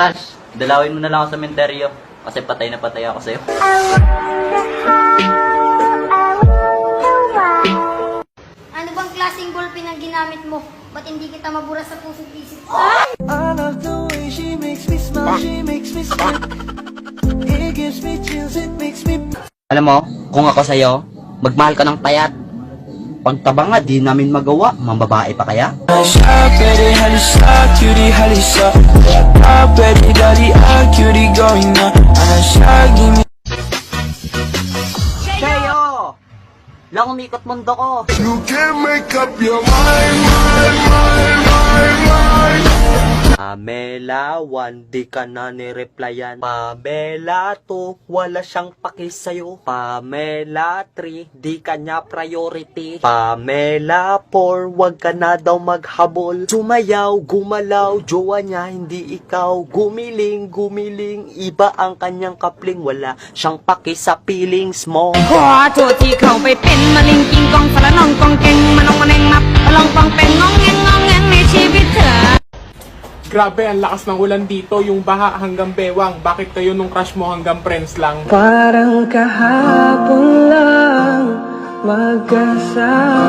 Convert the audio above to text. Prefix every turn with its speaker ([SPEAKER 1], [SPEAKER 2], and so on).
[SPEAKER 1] Crush, dalawin mo na lang ako sa menteryo. Kasi patay na patay ako sa'yo.
[SPEAKER 2] Ano bang klaseng ballpen ang ginamit mo? Ba't hindi kita mabura sa puso't isip?
[SPEAKER 3] I love the way she makes me smile, she makes me sweat. It gives me chills, it makes me.
[SPEAKER 4] Alam mo, kung ako sa'yo, magmahal ka ng tayat. Pagtaba nga, di namin magawa. Mambabae pa kaya?
[SPEAKER 5] Me
[SPEAKER 4] Cheyo! Lang umikot mundo ko.
[SPEAKER 6] You can't make up your mind,
[SPEAKER 4] Pamela 1, di ka na nireplyan. Pamela 2, wala siyang paki sa'yo. Pamela 3, di ka niya priority. Pamela 4, wag ka na daw maghabol. Sumayaw, gumalaw, jowa niya, hindi ikaw. Gumiling, gumiling, iba ang kanyang kapling. Wala siyang paki sa feelings mo.
[SPEAKER 7] ขอโทษที่เข้าไปเป็นมะลิงกิงกองสารนองกองเก่งมานองมาแนง
[SPEAKER 8] Grabe, ang lakas ng ulan dito. Yung baha hanggang bewang. Bakit kayo nung crush mo hanggang friends lang?
[SPEAKER 3] Parang kahapon lang magkasama